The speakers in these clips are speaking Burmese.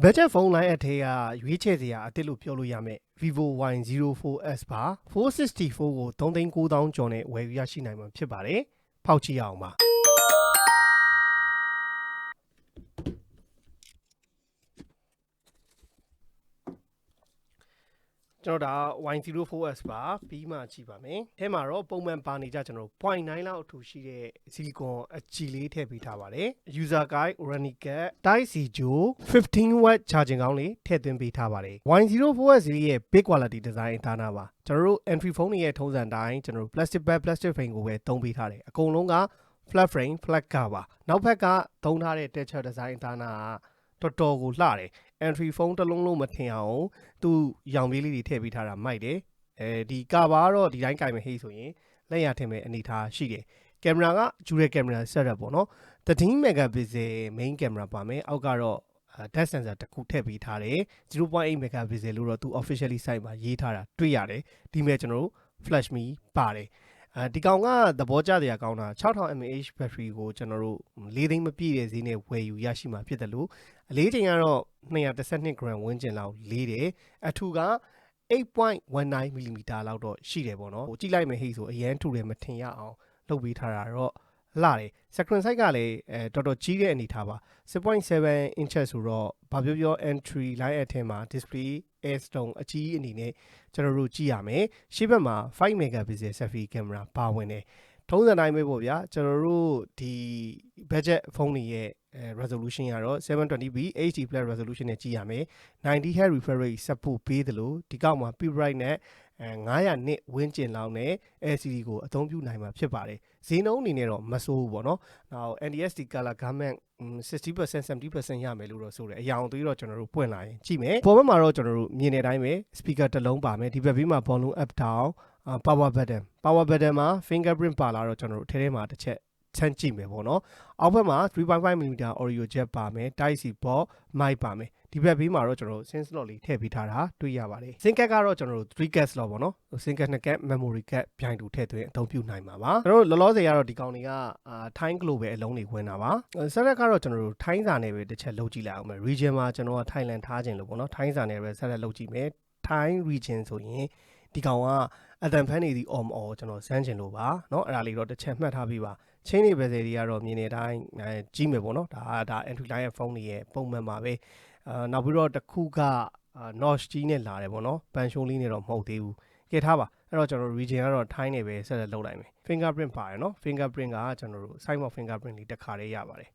budget phone line အထက်ကရွေးချယ်စရာအသစ်လို့ပြောလို့ရမယ် Vivo Y04s ပါ464ကို3,900ကျော်နဲ့ဝယ်ယူရရှိနိုင်မှာဖြစ်ပါတယ်ဖောက်ကြည့်ရအောင်ပါ ကျွန်တော်ဒါ Y04s ပါပြီးမှကြည့်ပါမယ်အဲမှာတော့ပုံမှန်ပါနေကြကျွန်တော်တို့0.9လောက်အထူရှိတဲ့ silicon အကြည်လေးထည့်ပေးထားပါတယ် user guide Oranicate Type C Jo 15 watt charging ကောင်းလေးထည့်သွင်းပေးထားပါတယ် Y04s ရဲ့ big quality design အသားနာပါကျွန်တော်တို့ entry phone တွေရဲ့ထုံးစံတိုင်းကျွန်တော်တို့ plastic bag plastic frame ကိုပဲသုံးပေးထားတယ်အကုန်လုံးက flat frame flat cover ပါနောက်ဘက်ကသုံးထားတဲ့ texture design အသားနာကတော်တော်ကိုလှတယ် entry phone တစ်လုံးလုံးမထင်အောင်သူရောင်ပေးလေးတွေထည့်ပေးထားတာမိုက်တယ်အဲဒီကာဘာကတော့ဒီတိုင်းကင်မယ်ဟေးဆိုရင်လက်ရထင်မဲ့အနေထားရှိတယ်ကင်မရာက dual camera setup ပေါ့နော်13 megapixel main camera ပါမယ်အောက်ကတော့ depth sensor တစ်ခုထည့်ပေးထားတယ်0.8 megapixel လို့တော့သူ officially site မှာရေးထားတာတွေ့ရတယ်ဒီမဲ့ကျွန်တော်တို့ flash me ပါတယ်အဲဒီကောင်ကသဘောကျတရားကောင်းတာ6000 mAh battery ကိုကျွန်တော်တို့၄သိန်းမပြည့်တဲ့ဈေးနဲ့ဝယ်ယူရရှိမှာဖြစ်တယ်လို့ အလေးချိန်ကတော့212 gram ဝန်းကျင်လောက်လေးတယ်အထူက8.19 mm လောက်တော့ရှိတယ်ပေါ့နော်ဟိုကြည့်လိုက်မယ်ဟိဆိုအရန်ထူတယ်မထင်ရအောင်လုပ်ပေးထားတာတော့လာတယ် screen size ကလည်းအဲတော်တော်ကြီးတဲ့အနေထားပါ6.7 inches ဆိုတော့ဘာပြောပြော entry line အထက်မှာ display S stone အကြီးအနေနဲ့ကျွန်တော်တို့ကြည့်ရမယ်ရှေ့ဘက်မှာ5 megapixel selfie camera ပါဝင်တယ်ထုံးစံတိုင်းပဲပေါ့ဗျာကျွန်တော်တို့ဒီ budget ဖုန်းတွေရဲ့ resolution ကတော့ 720p HD plus resolution နဲ့ကြည့်ရမယ် 90 Hz refresh rate ဆက်ဖို့ပေးတယ်လို့ဒီကောက်မှာ peak bright နဲ့အဲ900နစ်ဝန်းကျင်လောက်နဲ့ LCD ကိုအသုံးပြုနိုင်မှာဖြစ်ပါတယ်ဈေးနှုန်းအနေနဲ့တော့မဆိုးဘူးပေါ့နော်နောက် NDSD color garment 60% 70%ရမယ်လို့တော့ဆိုတယ်အရာအောင်သွေးတော့ကျွန်တော်တို့ပွင့်လာရင်ကြည့်မယ်ပေါ်ဘက်မှာတော့ကျွန်တော်တို့မြင်တဲ့အတိုင်းပဲ speaker တစ်လုံးပါမယ်ဒီဘက်ဘေးမှာ volume up down power button power button မှာ fingerprint ပါလာတော့ကျွန်တော်တို့ထဲထဲမှာတစ်ချက် ချမ်းကြည့်မယ်ပေါ့နော်အောက်ဘက်မှာ 3.5mm audio jack ပါမယ် Type C port mic ပါမယ်ဒီဘက်ဘေးမှာတော့ကျွန်တော်တို့ sync slot လေးထည့်ပေးထားတာတွေ့ရပါတယ် sync card ကတော့ကျွန်တော်တို့3 card slot ပေါ့နော် sync card 2 card memory card ပြိုင်တူထည့်သွင်းအသုံးပြုနိုင်မှာပါကျွန်တော်တို့လောလောဆယ်ကတော့ဒီကောင်တွေကအာ time globe ပဲအလုံးတွေဝင်တာပါဆက်ရက်ကတော့ကျွန်တော်တို့ time စာနဲ့ပဲတစ်ချက်လုပ်ကြည့်လိုက်အောင်မယ် region မှာကျွန်တော်က Thailand ထားခြင်းလို့ပေါ့နော် time စာနဲ့ပဲဆက်ရက်လုပ်ကြည့်မယ် time region ဆိုရင်ဒီကောင်ကအတန်ဖန်နေသည် on or ကျွန်တော်စမ်းချင်လို့ပါเนาะအဲ့ဒါလေးတော့တစ်ချက်မှတ်ထားပြီးပါ ချင်းနေပဲစေတွေကတော့မြင်နေတိုင်းအဲကြီးမယ်ပေါ့နော်ဒါဒါ entry line ရဲ့ဖုန်းတွေရဲ့ပုံမှန်ပါပဲအာနောက်ပြီးတော့တစ်ခုက notch ကြီးနဲ့လာတယ်ပေါ့နော်ပန်ရှိုးလေးနဲ့တော့မဟုတ်သေးဘူးကဲထားပါအဲ့တော့ကျွန်တော် region ကတော့ time နဲ့ပဲဆက်လက်လုပ်လိုက်မယ် fingerprint ပါတယ်နော် fingerprint ကကျွန်တော်တို့ side of fingerprint လေးတစ်ခါလေးရပါတယ်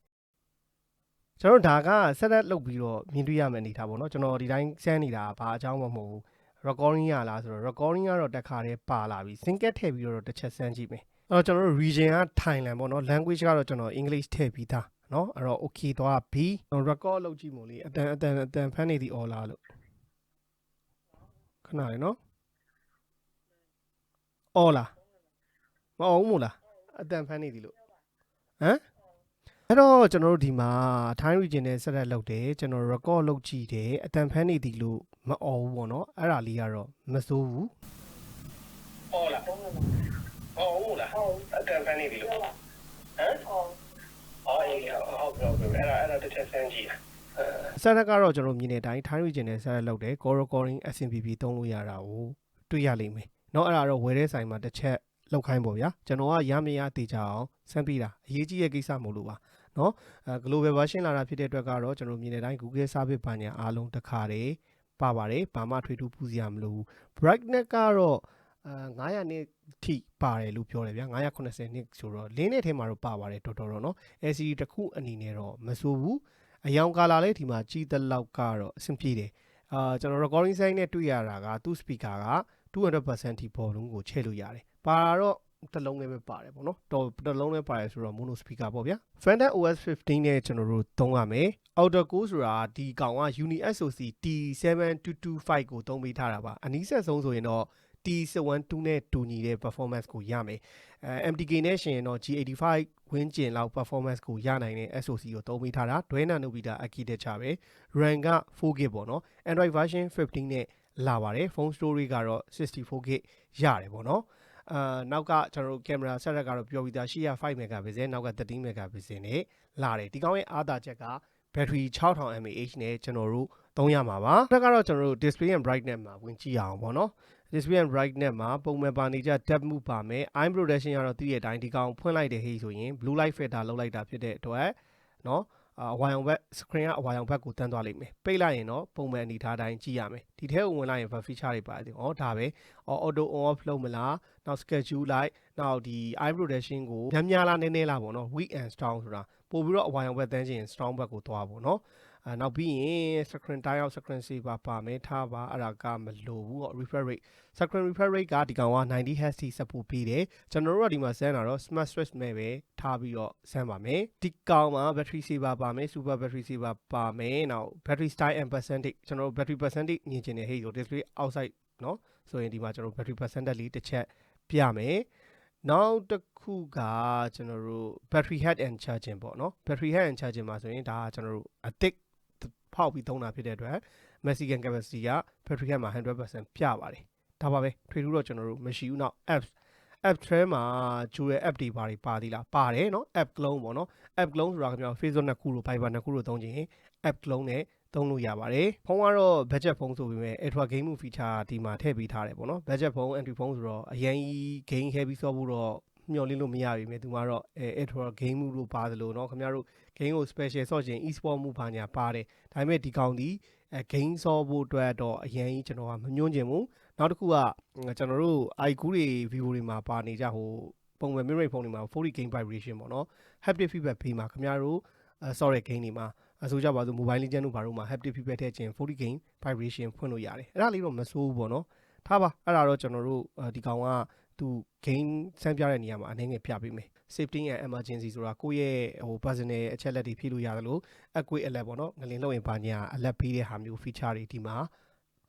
ကျွန်တော်ဒါက set up လုပ်ပြီးတော့မြင်တွေ့ရမယ့်အနေထားပေါ့နော်ကျွန်တော်ဒီတိုင်းစမ်းနေတာဘာအကြောင်းမှမဟုတ်ဘူး recording ရလားဆိုတော့ recording ကတော့တစ်ခါတည်းပါလာပြီ sync ထည့်ပြီးတော့တစ်ချက်စမ်းကြည့်မယ်အဲ့တော့ကျွန်တော်တို့ region က Thailand ပေါ့နော် language ကတော့ကျွန်တော် English ထည့်ပြီးသားเนาะအဲ့တော့ okay သွားပြီ record လုပ်ကြည့်မို့လေအတန်အတန်အတန်ဖမ်းနေသည် all လားလို့ခဏလေးเนาะ all လားမအောင်မို့လားအတန်ဖမ်းနေသည်လို့ဟမ် အဲ့တော့ကျွန်တော်တို့ဒီမှာ time region နဲ့ဆက်လက်လုပ်တယ်ကျွန်တော် record လုပ်ကြည့်တယ်အတန်ဖမ်းနေသည်လို့မအော်ဘူးပေါ့နော်အဲ့ဒါလေးကတော့မစိုးဘူး all လားအော်ဟုတ်လားအတန်ဖမ်းနေသည်လို့ဟမ်အော်အေးဟုတ်ကဲ့ဟုတ်ကဲ့အဲ့ဒါအဲ့ဒါတစ်ချက်စမ်းကြည့်ဆက်ရက်ကတော့ကျွန်တော်မြင်တဲ့အတိုင်း time region နဲ့ဆက်ရက်လုပ်တယ် call recording SMPP သုံးလို့ရတာကိုတွေ့ရလိမ့်မယ်เนาะအဲ့ဒါတော့ဝယ်တဲ့ဆိုင်မှာတစ်ချက်လောက်ခိုင်းပေါ့ဗျာကျွန်တော်ကရမရတေချအောင်စမ်းပြီးတာအရေးကြီးတဲ့ကိစ္စမဟုတ်လို့ပါ เนาะအဲ global version လာတာဖြစ်တဲ့အတွက်ကတော့ကျွန်တော်မြင်တဲ့အတိုင်း Google service ဘာညာအားလုံးတစ်ခါတည်းပါပါတယ်ဘာမှထွေထူးပူစရာမလိုဘူး brightness ကတော့အာ900နစ်ထိပါတယ်လို့ပြောတယ်ဗျာ980နစ်ဆိုတော့လင်းတဲ့ထဲမှာတော့ပါပါတယ်တော်တော်တော့เนาะ LCD တစ်ခုအနေနဲ့တော့မဆိုးဘူးအယောင်ကာလာလေးဒီမှာကြီးတဲ့လောက်ကတော့အဆင်ပြေတယ်အာကျွန်တော် recording sign နဲ့တွေ့ရတာကသူ့ speaker က200%ထိ volume ကိုချဲ့လို့ရတယ်ပါတော့ တစ်လုံးလေးပဲပါတယ်ပေါ့နော်တော်တစ်လုံးလေးပါတယ်ဆိုတော့ mono speaker ပေါ့ဗျာ Phantom OS 15နဲ့ကျွန်တော်တို့သုံးရမယ် Outer Core ဆိုတာဒီကောင်က Uni SoC T7225 ကိုသုံးပေးထားတာပါအနည်းဆက်ဆုံးဆိုရင်တော့ T712 နဲ့တူညီတဲ့ performance ကိုရမယ်အဲ MTK နဲ့ရှင်ရင်တော့ G85 ဝင်းကျင်လောက် performance ကိုရနိုင်တဲ့ SoC ကိုသုံးပေးထားတာ Dual Nanometer architecture ပဲ RAM က 4GB ပေါ့နော် Android version 15နဲ့လာပါတယ် phone storage ကတော့ 64GB ရတယ်ပေါ့နော် အာနောက်ကကျွန်တော်တို့ကင်မရာဆက်ရက်ကတော့ပြောပြီးသားရှေ့က5 megapixel နောက်က13 megapixel နဲ့လာတယ်ဒီကောင်းရဲ့အားသာချက်က battery 6000 mAh နဲ့ကျွန်တော်တို့သုံးရမှာပါ။ဒါကတော့ကျွန်တော်တို့ display and brightness မှာဝင်ကြည့်ရအောင်ပေါ့နော်။ display and brightness မှာပုံမှန်ပါနေကြ depth move ပါမယ်။ eye protection ကတော့သိတဲ့အတိုင်းဒီကောင်ဖွင့်လိုက်တဲ့ဟေးဆိုရင် blue light filter လောက်လိုက်တာဖြစ်တဲ့အတွက်နော် အဝါရောင်ဘက် screen ကအဝါရောင်ဘက်ကိုတန်းသွားလိမ့်မယ်ပိတ်လိုက်ရင်တော့ပုံမှန်အနေထားတိုင်းကြည့်ရမယ်ဒီထဲကိုဝင်လိုက်ရင် ver feature တွေပါတယ်ဩဒါပဲ auto on off လုပ်မလားနောက် schedule လိုက်နောက်ဒီ eye protection ကိုများများလားနည်းနည်းလားပေါ့နော် weak and strong ဆိုတာပို့ပြီးတော့အဝါရောင်ဘက်တန်းချင် strong ဘက်ကိုသွားပေါ့နော် အဲနောက်ပြီးရင် screen time out screen saver ပါမယ်ထားပါအဲ့ဒါကမလိုဘူးပေါ့ refresh rate screen refresh rate ကဒီကောင်က90 Hz ထိ support ပေးတယ်ကျွန်တော်တို့ကဒီမှာစမ်းတာတော့ smart switch နဲ့ပဲထားပြီးတော့စမ်းပါမယ်ဒီကောင်မှာ battery saver ပါမယ် super battery saver ပါမယ်နောက် battery style and percentage ကျွန်တော်တို့ battery percentage မြင်ချင်တဲ့ဟေ့ဆို display outside เนาะဆိုရင်ဒီမှာကျွန်တော် battery percentage လေးတစ်ချက်ပြမယ်နောက်တစ်ခုကကျွန်တော်တို့ battery head and charging ပေါ့เนาะ battery head and charging မှာဆိုရင်ဒါကကျွန်တော်တို့အသစ် ဖောက်ပြီးသုံးတာဖြစ်တဲ့အတွက် Mexican currency က Patriot မှာ100%ပြပါတယ်။ဒါပါပဲထွေထူးတော့ကျွန်တော်တို့မရှိဘူးနောက် apps app ထဲမှာဂျူရဲ့ app တွေပါတွေပါသေးလားပါတယ်နော် app clone ပေါ့နော် app clone ဆိုတာကျွန်တော် Facebook နှစ်ခုလို့ Viber နှစ်ခုလို့သုံးချင် app clone နဲ့သုံးလို့ရပါတယ်ဖုန်းကတော့ budget ဖုန်းဆိုပေမဲ့ ultra game feature ဒီမှာထည့်ပေးထားတယ်ပေါ့နော် budget ဖုန်း entry ဖုန်းဆိုတော့အရင်ကြီး game heavy ဆော့ဖို့တော့မျှော်လင့်လို့မရပြီမြေသူကတော့ ultra game လို့ပါသလိုနော်ခင်ဗျားတို့ game ကို special ဆော့ချင် e-sport မှုဘာညာပါတယ်ဒါပေမဲ့ဒီကောင်ဒီအဲ game ဆော့ဖို့အတွက်တော့အရင်ကြီးကျွန်တော်ကမညွှန်းချင်ဘူးနောက်တစ်ခုကကျွန်တော်တို့ i9 တွေ vivo တွေမှာပါနေကြဟိုပုံမှန် mirror ဖုန်းတွေမှာ 4K game vibration ပေါ့နော် haptic feedback ပေးမှာခင်ဗျားတို့အဲ sorry game တွေမှာအဆိုကြပါစို့ mobile legend တို့ဘာတို့မှာ haptic feedback ထည့်ခြင်း 4K game vibration ဖွင့်လို့ရတယ်အဲ့ဒါလေးတော့မစိုးဘူးပေါ့နော်ထားပါအဲ့ဒါတော့ကျွန်တော်တို့ဒီကောင်က သူ game စမ်းပြတဲ့နေရာမှာအနေငယ်ပြပေးမယ် safety and emergency ဆိုတာကိုယ့်ရဲ့ဟို personal အချက်လက်တွေဖြည့်လို့ရတယ်လို့အကွေးအလက်ပေါ့နော်ငလင်လို့ရင်ဘာညာအလက်ပေးတဲ့ဟာမျိုး feature တွေဒီမှာ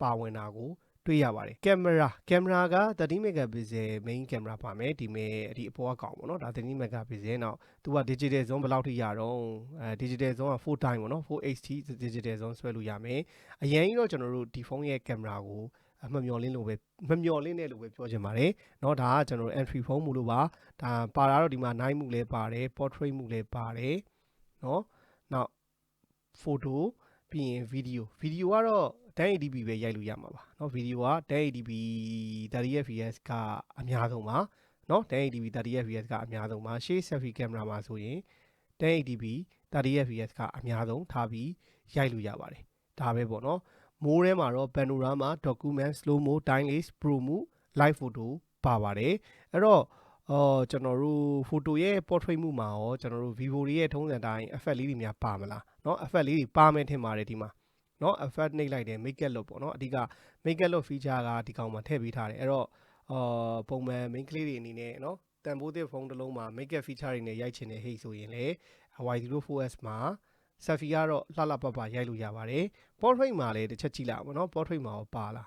ပါဝင်တာကိုတွေ့ရပါတယ်ကင်မရာကင်မရာက30 megapixel main camera ပါမယ်ဒီမဲ့ဒီအပေါ်ကကောင်ပေါ့နော်ဒါ30 megapixel နောက်သူက digital zone ဘယ်လောက်ထိရတော့အဲ digital zone က4 time ပေါ့နော် 4HD digital zone ဆွဲလို့ရမယ်အရင်ကြီးတော့ကျွန်တော်တို့ဒီဖုန်းရဲ့ကင်မရာကို မမျော်လင့်လို့ပဲမမျော်လင့်တဲ့လို့ပဲပြောချင်ပါတယ်เนาะဒါကကျွန်တော် entry phone မူလို့ပါဒါပါတာတော့ဒီမှာ night မှုလည်းပါတယ် portrait မှုလည်းပါတယ်เนาะနောက် photo ပြီးရင် video video ကတော့ 1080p ပဲရိုက်လို့ရမှာပါเนาะ video က 1080p 30fps ကအများဆုံးပါเนาะ 1080p 30fps ကအများဆုံးပါရှေ့ selfie camera မှာဆိုရင် 1080p 30fps ကအများဆုံးထားပြီးရိုက်လို့ရပါတယ်ဒါပဲပေါ့เนาะ မိုးထဲမှာတော့ panorama document slow mo timeless pro mo live photo ပါပါတယ်အဲ့တော့အော်ကျွန်တော်တို့ photo ရဲ့ portrait မှုမှာရောကျွန်တော်တို့ vivo တွေရဲ့ထုံးစံတိုင်း effect လေးတွေများပါမလားเนาะ effect လေးတွေပါမယ်ထင်ပါတယ်ဒီမှာเนาะ effect နှိပ်လိုက်တယ် make up look ပေါ့เนาะအဓိက make up look feature ကဒီကောင်မှာထည့်ပေးထားတယ်အဲ့တော့အော်ပုံမှန် main ကလေးတွေအနေနဲ့เนาะတန်ဖိုးသစ်ဖုန်းတစ်လုံးမှာ make up feature တွေနဲ့ရိုက်ချင်တဲ့ဟိတ်ဆိုရင်လေ Y04S မှာ selfie ကတော့လှလှပပရိုက်လို့ရပါတယ် portrait မှာလည်းတစ်ချက်ကြည့်လိုက်အောင်နော် portrait မှာရောပါလား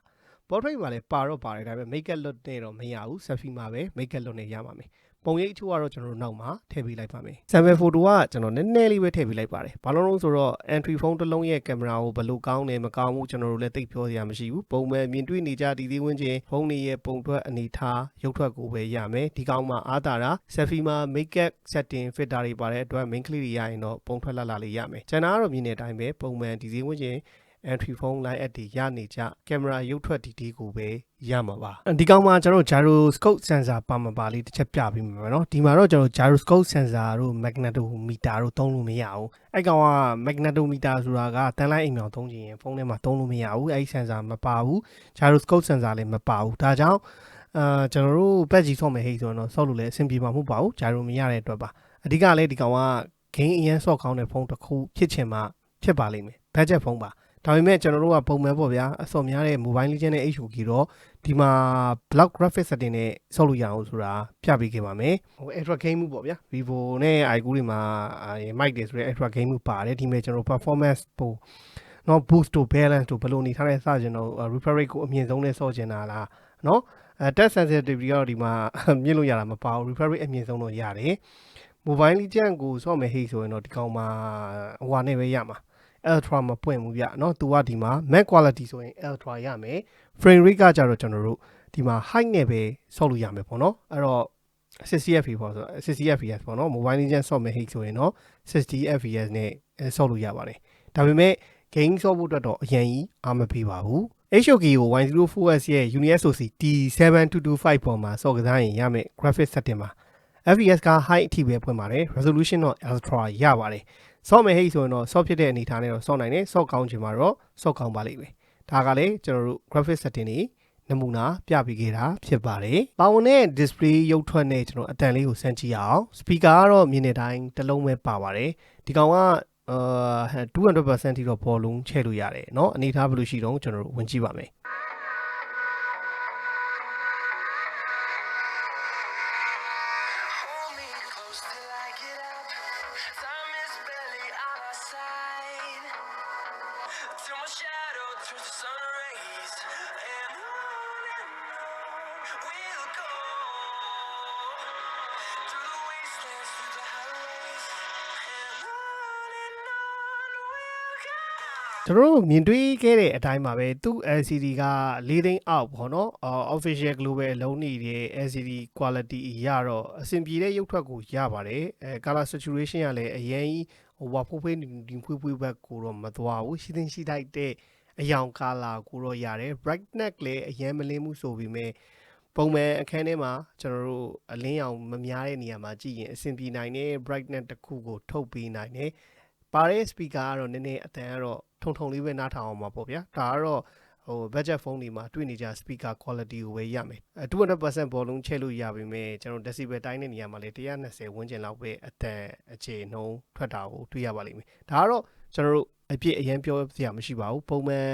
portrait မှာလည်းပါတော့ပါတယ်ဒါပေမဲ့ make up look နဲ့တော့မရဘူး selfie မှာပဲ make up look နဲ့ရပါမယ် ပုံရိပ်အချို့ကတော့ကျွန်တော်တို့နောက်မှာထည့်ပေးလိုက်ပါမယ် sample photo ကကျွန်တော်နည်းနည်းလေးပဲထည့်ပေးလိုက်ပါတယ်ဘာလို့လဲဆိုတော့ entry phone တစ်လုံးရဲ့ကင်မရာကိုဘယ်လိုကောင်းတယ်မကောင်းဘူးကျွန်တော်တို့လည်းသိပြောစရာမရှိဘူးပုံမှန်မြင်တွေ့နေကြဒီသေးဝင်းချင်းဖုန်းတွေရဲ့ပုံထွက်အနေထားရုပ်ထွက်ကိုပဲရမယ်ဒီကောင်းမှာအားတာတာ selfie မှာ make up setting filter တွေပါတဲ့အတွက် main clip တွေရရင်တော့ပုံထွက်လာလာလေးရမယ်ကျွန်တော်ကတော့မြင်တဲ့အတိုင်းပဲပုံမှန်ဒီသေးဝင်းချင်း entry phone line app တွေရနေကြကင်မရာရုပ်ထွက်ဒီဒီကိုပဲရမှာပါဒီကောင်မှာကျွန်တော် gyroscope sensor ပါမပါလေးတစ်ချက်ပြပေးမှာပဲเนาะဒီမှာတော့ကျွန်တော် gyroscope sensor တို့ magnetometer တို့သုံးလို့မရဘူးအဲ့ကောင်က magnetometer ဆိုတာကတန်လိုက်အိမ်မြောင်သုံးချင်ရင်ဖုန်းထဲမှာသုံးလို့မရဘူးအဲ့ sensor မပါဘူး gyroscope sensor လည်းမပါဘူးဒါကြောင့်အာကျွန်တော်တို့ patch ကြီးဆော့မယ်ဟိဆိုတော့ဆော့လို့လည်းအဆင်ပြေမှာမဟုတ်ပါဘူး gyro မရတဲ့အတွက်ပါအဓိကလည်းဒီကောင်က gain အရင်ဆော့ကောင်းတဲ့ဖုန်းတစ်ခုဖြစ်ချင်မှဖြစ်ပါလိမ့်မယ် budget ဖုန်းပါ ဒါပေမဲ့ကျွန်တော်တို့ကပုံမှန်ပေါ့ဗျာအစော်များတဲ့ mobile legend နဲ့ HOK တော့ဒီမှာ block graphic setting နဲ့ဆောက်လို့ရအောင်ဆိုတာပြပေးခဲ့ပါမယ်ဟို ultra game မှုပေါ့ဗျာ Vivo နဲ့ iQOO တွေမှာ mic တွေဆိုရဲ ultra game မှုပါတယ်ဒီမဲ့ကျွန်တော် performance ပို့နော် boost to balance တို့ဘယ်လိုနေထားတဲ့စကြင်တော့ refresh rate ကိုအမြင့်ဆုံးနဲ့ဆော့ကျင်တာလားနော်အဲ touch sensitivity ကတော့ဒီမှာမြင့်လို့ရတာမပါဘူး refresh rate အမြင့်ဆုံးတော့ရတယ် mobile legend ကိုဆော့မယ်ဟိဆိုရင်တော့ဒီကောင်မှာဟိုဟာနဲ့ပဲရမှာ ultra မပွင့်ဘူးဗျเนาะသူကဒီမှာ max quality ဆိုရင် ultra ရမယ် frame rate ကကြတော့ကျွန်တော်တို့ဒီမှာ height နဲ့ပဲဆော့လို့ရမယ်ပေါ့နော်အဲ့တော့ 60 fps ပေါ့ဆို60 fps ပေါ့နော် mobile legend ဆော့မယ် height ဆိုရင်တော့60 fps နဲ့ဆော့လို့ရပါတယ် ဒါပေမဲ့ game ဆော့ဖို့အတွက်တော့အရင်ကြီးအားမပေးပါဘူး HOK ကို Y04S ရဲ့ UniSoc T7225 ပေါ်မှာစော့ကစားရင်ရမယ့် graphic setting မှာ FPS က high အထိပဲဖွင့်ပါတယ် resolution တော့ ultra ရပါတယ် ဆော့မယ်ဟိတ်ဆိုရင်တော့ဆော့ဖြစ်တဲ့အနေအထားနဲ့တော့ဆော့နိုင်တယ်ဆော့ကောင်းချင်မှာတော့ဆော့ကောင်းပါလိမ့်မယ်ဒါကလည်းကျွန်တော်တို့ graphic setting တွေနမူနာပြပေးခဲ့တာဖြစ်ပါတယ်။ပါဝင်တဲ့ display ရုပ်ထွက်နဲ့ကျွန်တော်အတန်လေးကိုစမ်းကြည့်အောင် speaker ကတော့မြင်တဲ့အတိုင်းတစ်လုံးပဲပါပါတယ်။ဒီကောင်ကအာ200%ထိတော့ဘောလုံးချဲ့လို့ရတယ်เนาะအနေထားဘယ်လိုရှိတော့ကျွန်တော်တို့ဝင်ကြည့်ပါမယ် Till my shadow turns the sun rays. And on and on we'll ကျွန်တော်တို့မြင်တွေ့ခဲ့တဲ့အတိုင်းပါပဲသူ့ LCD က၄သိန်းအောက်ပေါ့နော်အော် official global လုံးနေတဲ့ LCD quality ရတော့အဆင်ပြေတဲ့ရုပ်ထွက်ကိုရပါတယ်အဲ color saturation ကလည်းအရင်ကြီးဟိုဝါဖိုးဖေးဒီဖွေးဖွေးဘက်ကိုတော့မသွားဘူးရှိသင်းရှိတိုက်တဲ့အယောင် color ကိုတော့ရတယ် brightness လည်းအရင်မလင်းမှုဆိုပြီးမြဲပုံမှန်အခန်းထဲမှာကျွန်တော်တို့အလင်းရောင်မများတဲ့နေရာမှာကြည့်ရင်အဆင်ပြေနိုင်တဲ့ brightness တစ်ခုကိုထုတ်ပေးနိုင်တယ်ပါတဲ့ speaker ကတော့နည်းနည်းအတန်ကတော့ ထုံထုံလေးပဲနားထောင်အောင်ပါပေါ့ဗျာဒါကတော့ဟို budget phone တွေမှာတွေ့နေကြ speaker quality ကိုပဲရမယ်အဲ200%ဘောလုံးချဲ့လို့ရပါမယ်ကျွန်တော် decibel တိုင်းတဲ့နေရာမှာလေ120ဝန်းကျင်လောက်ပဲအတန်အခြေနှုံးထွက်တာကိုတွေ့ရပါလိမ့်မယ်ဒါကတော့ကျွန်တော်တို့အပြည့်အရင်ပြောစရာမရှိပါဘူးပုံမှန်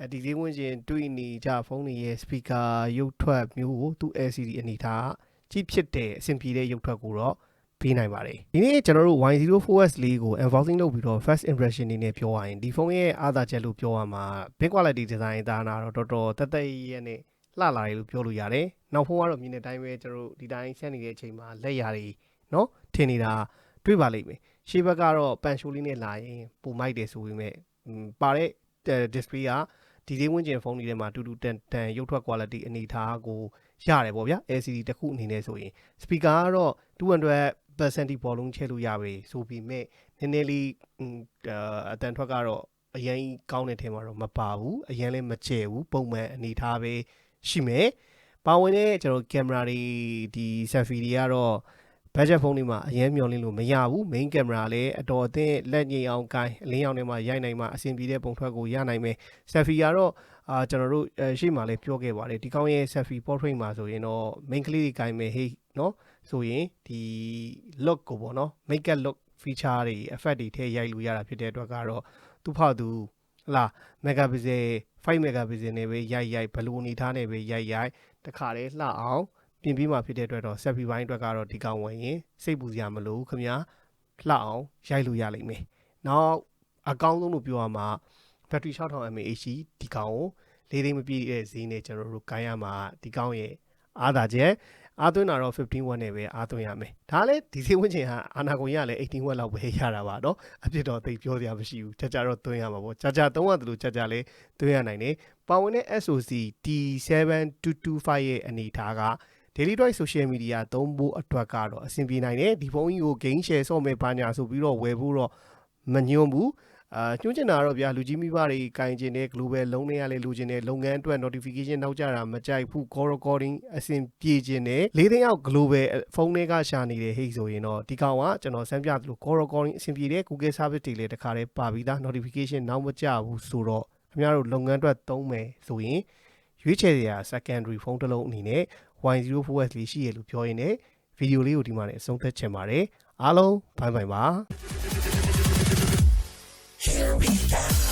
အဲဒီလေးဝန်းကျင်တွေ့နေကြဖုန်းတွေရဲ့ speaker ရုပ်ထွက်မျိုးကိုသူ LCD အနေထားကြီးဖြစ်တဲ့အဆင်ပြေတဲ့ရုပ်ထွက်ကိုတော့ ပေးနိုင်ပါတယ်ဒီနေ့ကျွန်တော်တို့ Y04S လေးကို unboxing လုပ်ပြီးတော့ first impression အနေနဲ့ပြောရရင်ဒီဖုန်းရဲ့အားသာချက်လို့ပြောရမှာ big quality design ဒါနာတော့တော်တော်တက်တက်ရဲ့နဲ့လှလာတယ်လို့ပြောလို့ရတယ်နောက်ဖုန်းကတော့မြင်တဲ့အတိုင်းပဲကျွန်တော်တို့ဒီတိုင်းဆက်နေတဲ့အချိန်မှာလက်ရာတွေเนาะထင်နေတာတွေ့ပါလိမ့်မယ်ရှေ့ဘက်ကတော့ပန်ရှိုးလေးနဲ့လာရင်ပုံမိုက်တယ်ဆိုပေမဲ့ပါတဲ့ display ကဒီသေးဝန်းကျင်ဖုန်းတွေထဲမှာတူတူတန်တန်ရုပ်ထွက် quality အနေထားကိုရတယ်ပေါ့ဗျာ LCD တစ်ခုအနေနဲ့ဆိုရင် speaker ကတော့200 percent တိဘောလုံးချဲလို့ရပြီဆိုပြီးမဲ့နည်းနည်းလေးအတန်ထွက်ကတော့အရင်ကောင်းတဲ့ထဲမှာတော့မပါဘူးအရင်လည်းမကျဲဘူးပုံမှန်အနေထားပဲရှိမယ်ပါဝင်တဲ့ကျွန်တော်ကင်မရာတွေဒီ selfie တွေကတော့ budget ဖုန်းတွေမှာအရင်မျောလင်းလို့မရဘူး main camera လည်းအတော်အသင့်လက်ငိမ်အောင်ကိုင်းအလင်းရောင်တွေမှာရိုက်နိုင်မှာအဆင်ပြေတဲ့ပုံထွက်ကိုရနိုင်မယ် selfie ကတော့အာကျွန်တော်တို့ရှေ့မှာလည်းပြောခဲ့ပါတယ်ဒီကောင်းရဲ့ selfie portrait မှာဆိုရင်တော့ main ကလေးတွေကိုင်းမယ်ဟေးနော် ဆိုရင်ဒီ look ကိုပေါ့နော် make up look feature တွေ effect တွေထည့်ရိုက်လို့ရတာဖြစ်တဲ့အတွက်ကတော့သူ့ဖောက်သူဟလာ megapixel 5 megapixel နဲ့ပဲရိုက်ရိုက်ဘလိုအနေထားနဲ့ပဲရိုက်ရိုက်တခါလေလှအောင်ပြင်ပြီးမှဖြစ်တဲ့အတွက်တော့ selfie ဘိုင်းအတွက်ကတော့ဒီကောင်ဝင်ရင်စိတ်ပူစရာမလိုဘူးခင်ဗျာလှအောင်ရိုက်လို့ရလိမ့်မယ်နောက်အကောင်းဆုံးလို့ပြောရမှာ battery 6000 mAh ရှိဒီကောင်ကိုလေးသိမ်းမပြည့်တဲ့ဈေးနဲ့ကျွန်တော်တို့ကိုင်းရမှာဒီကောင်ရဲ့အားသာချက် အားသွင်းတာတော့15 watt နဲ့ပဲအားသွင်းရမယ်ဒါလည်းဒီဈေးဝန်းကျင်ဟာအာနာကုန်ရလည်း18 watt လောက်ပဲရတာပါတော့အဖြစ်တော့သိပြောစရာမရှိဘူးကြာကြာတော့သွင်းရမှာပေါ့ကြာကြာသုံးရတယ်လို့ကြာကြာလေးသွင်းရနိုင်တယ်ပါဝင်တဲ့ SoC T7225 ရဲ့အနေထားက Daily Drive Social Media သုံးဖို့အတွက်ကတော့အဆင်ပြေနိုင်တယ်ဒီဖုန်းကြီးကို gain share ဆော့မယ်ဘာညာဆိုပြီးတော့ဝယ်ဖို့တော့မညွန့်ဘူး အာညွှန်ချင်တာတော့ဗျာလူကြီးမိဘတွေကင်ကျင်တဲ့ global လုံးတွေကလည်းလူကျင်တဲ့လုပ်ငန်းအတွက် notification နောက်ကြတာမကြိုက်ဘူး call recording အဆင်ပြေခြင်းနဲ့လေးသိန်းအောက် global ဖုန်းတွေကရှာနေတဲ့ဟိတ်ဆိုရင်တော့ဒီကောင်ကကျွန်တော်စမ်းပြသလို call recording အဆင်ပြေတဲ့ Google service တွေလည်းတခါတည်းပါပြီးသား notification နောက်မကြဘူးဆိုတော့ခင်ဗျားတို့လုပ်ငန်းအတွက်သုံးမယ်ဆိုရင်ရွေးချယ်စရာ secondary ဖုန်းတစ်လုံးအနေနဲ့ Y04S လေးရှိရလို့ပြောရင်းနဲ့ဗီဒီယိုလေးကိုဒီမှာလည်းအဆုံးသတ်ချင်ပါတယ်အားလုံးဘိုင်ဘိုင်ပါ Here we go.